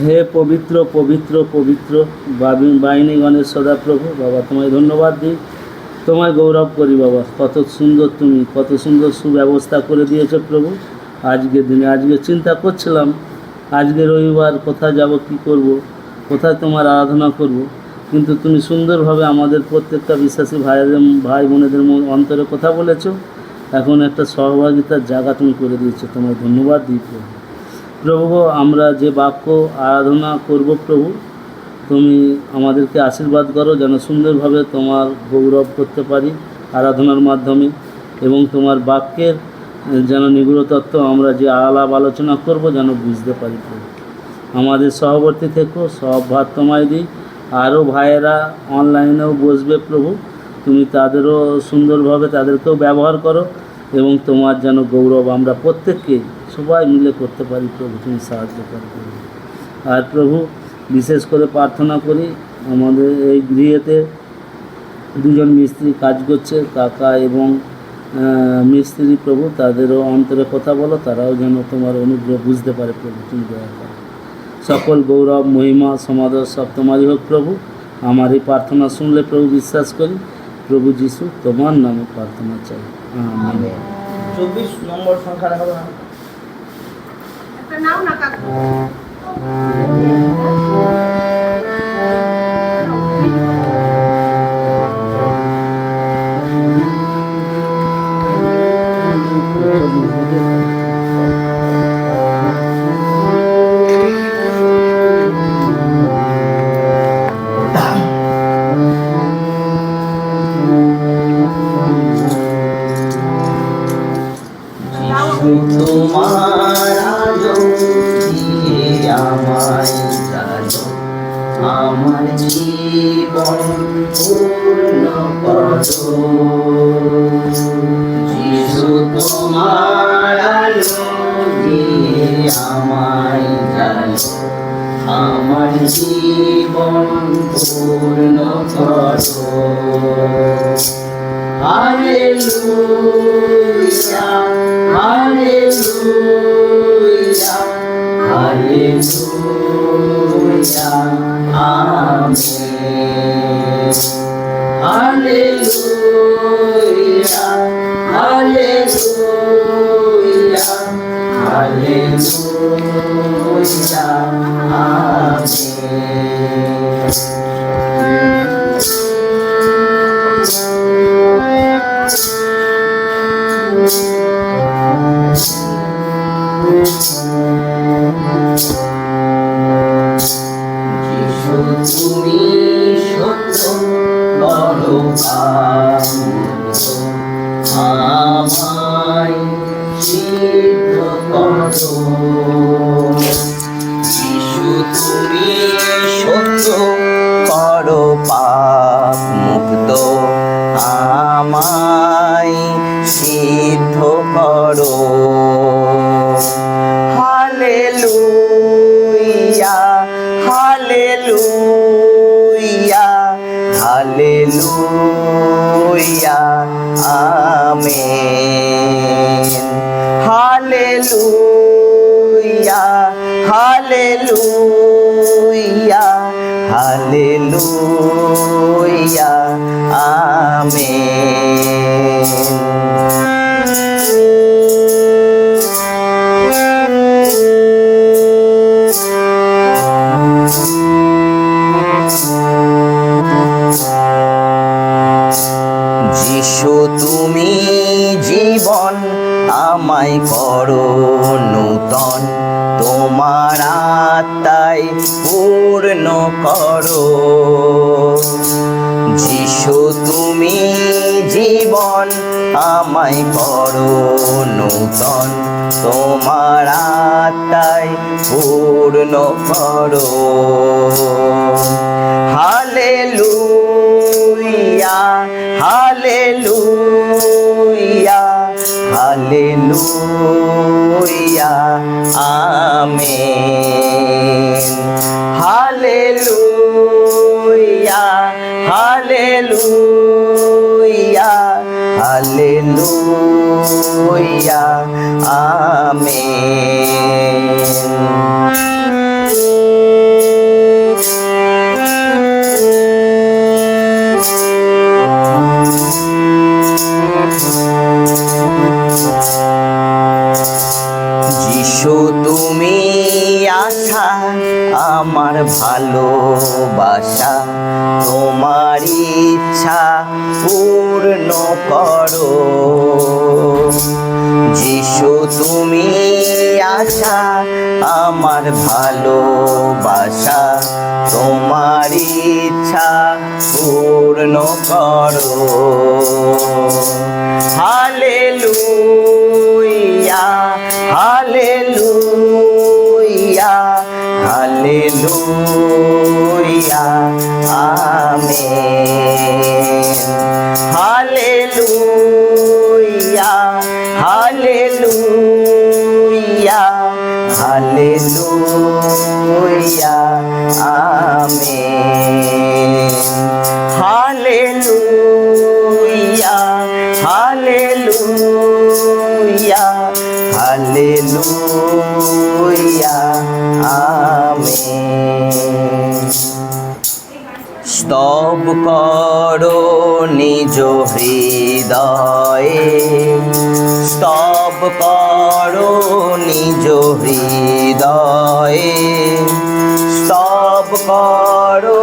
হে পবিত্র পবিত্র পবিত্র বাবি- বাহিনীগণের সদাপ্রভু, বাবা তোমায় ধন্যবাদ দিই। তোমায় গৌরব করি বাবা, কত সুন্দর তুমি, কত সুন্দর সুব্যবস্থা করে দিয়েছ প্রভু। আজকের দিনে আজকে চিন্তা করছিলাম, আজকে রবিবার কোথায় যাব, কি করব, কোথায় তোমার আরাধনা করব। কিন্তু তুমি সুন্দরভাবে আমাদের প্রত্যেকটা বিশ্বাসী ভাইয়ের ভাই বোনেদের অন্তরে কথা বলেছ। এখন একটা সহভাগিতার জায়গা তুমি করে দিয়েছ, তোমায় ধন্যবাদ দিই প্রভু আমরা যে বাক্য আরাধনা করব প্রভু, তুমি আমাদেরকে আশীর্বাদ করো যেন সুন্দরভাবে তোমার গৌরব করতে পারি আরাধনার মাধ্যমে এবং তোমার বাক্যের যেন নিগুড় তত্ত্ব আমরা যে আলাপ আলোচনা করব যেন বুঝতে পারি আমাদের সহবর্তী থেকেও সব ভাত তোমায় দিই। আরও ভাইয়েরা অনলাইনেও বসবে প্রভু, তুমি তাদেরও সুন্দরভাবে তাদেরকেও ব্যবহার করো এবং তোমার যেন গৌরব আমরা প্রত্যেককে সবাই মিলে করতে পারি, প্রভু তুমি সাহায্য করো। প্রভু। আর প্রভু, বিশেষ করে প্রার্থনা করি, আমাদের এই গৃহেতে দুজন মিস্ত্রি কাজ করছে, কাকা এবং মিস্ত্রি প্রভু, তাদেরও অন্তরে কথা বলো, তারাও যেন তোমার অনুগ্রহ বুঝতে পারে, প্রভু তুমি দয়া করো। সকল গৌরব, মহিমা, সমাদর সব তোমারই হোক, প্রভু। আমার এই প্রার্থনা শুনলে প্রভু বিশ্বাস করি, প্রভু যিশু তোমার নামে প্রার্থনা চাই। চব্বিশ নম্বর সংখ্যা দেখাবো না জানো আমার জীবন পূর্ণ করো যিশু তোমার আলো দিয়ে আমায় জানো। আমার জীবন পূর্ণ করো Hallelujah, Hallelujah, hallelujah, hallelujah, যিশু আমায় করো নূতন। তোমার আত্মায় পূর্ণ করো। যিশু তুমি জীবন আমায় করো নূতন। তোমার আত্মায় পূর্ণ করো। Hallelujah, hallelujah, Alleluia, Amen. Alleluia, Alleluia, Alleluia, Amen. ভালোবাসা, তোমার ইচ্ছা পূর্ণ করো। যিশু, তুমি আশা, আমার ভালোবাসা, তোমার ইচ্ছা পূর্ণ করো। হালে hallelujah hallelujah. Hallelujah amen hallelujah hallelujah hallelujah amen hallelujah স্তব করো নিজ হৃদয়ে। স্তব করো নিজ হৃদয়ে। স্তব করো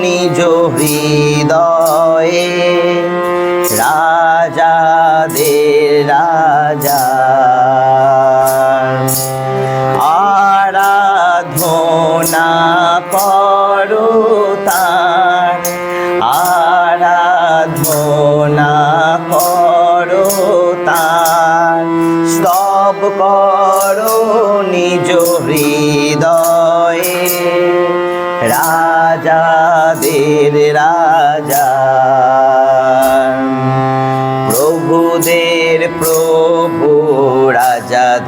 নিজ হৃদয়ে। রাজাদের করো নিজ হৃদয়ে। রাজাদের রাজা। প্রভুদের প্রভু, রাজা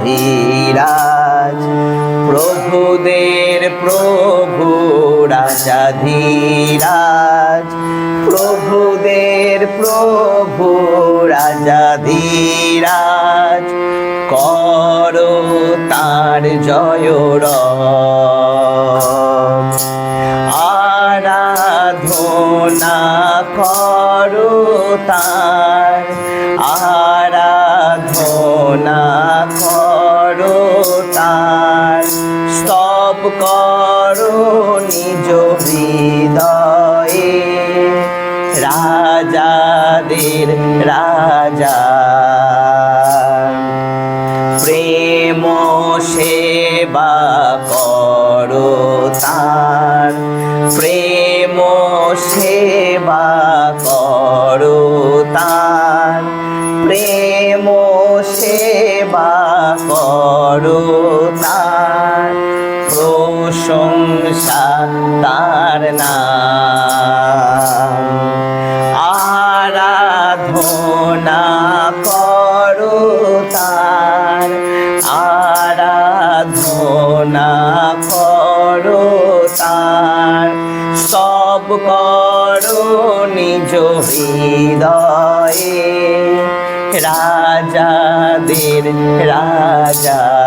প্রভুদের প্রভু, রাজা ধীরাজ। প্রভুদের প্রভু, রাজা ধীরাজ। করো তার জয় আরাধনা করো তার। আরাধনা করো তার। সব করো নিজ সেবা করো তার প্রশংসা তার নাম। আরাধনা করো তার, আরাধনা করো তার। সব করো নিজ হৃদয়ে। রাজাদের রাজা।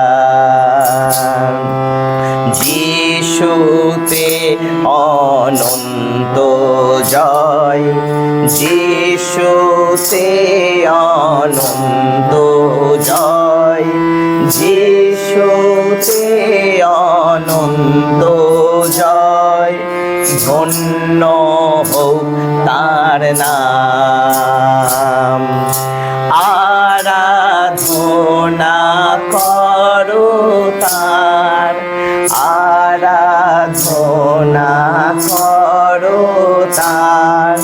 যিশুতে অনন্ত জয়, যিশুতে অনন্ত জয়, যিশুতে অনন্ত জয়, ধন্য হোক তার নাম। আরাধনা করো তার।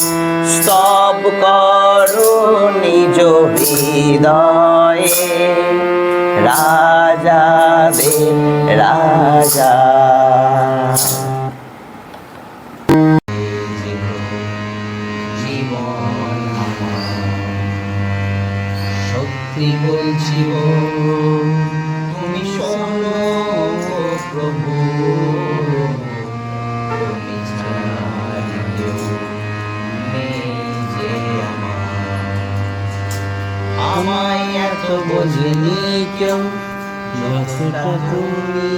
সব করো নিজ হৃদয়ে। রাজা দে রাজা। তো বোঝেনি কেউ। যতটা তুমি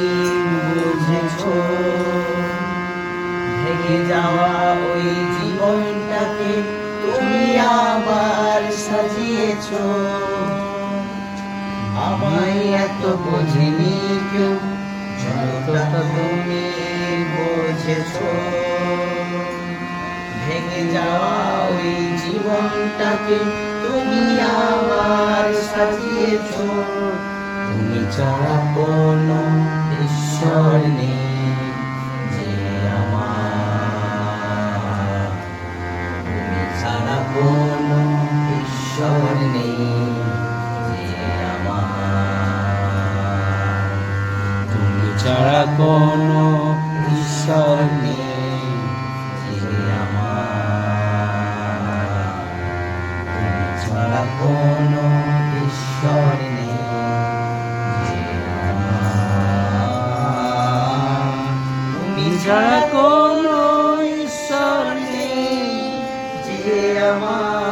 ভেঙে যাওয়া ওই জীবনটাকে তুমি আবার সাজিয়েছ। আমায় এত বোঝেনি কেউ, যতটা তুমি বোঝেছো। ভেঙে যাওয়া ওই জীবনটাকে তুমি আমার সাজিয়েছ তুমি ছাড়া কোনো ঈশ্বর নেই আমার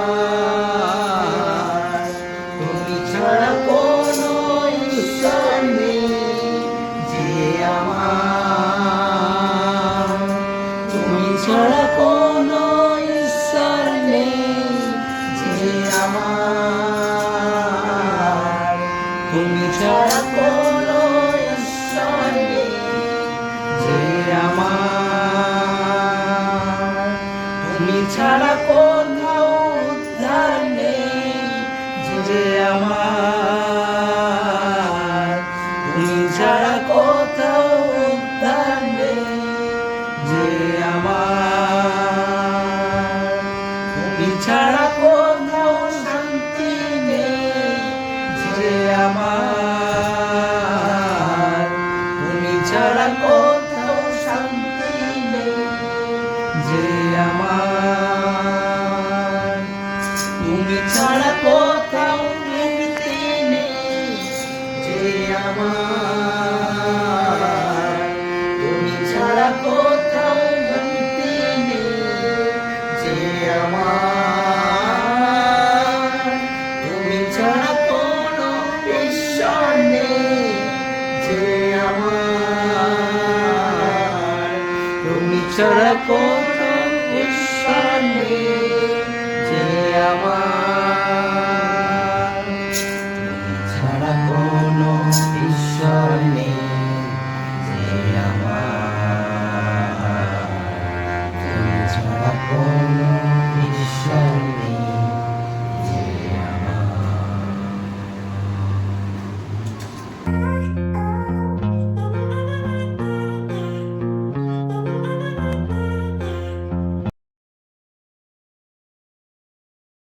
सरको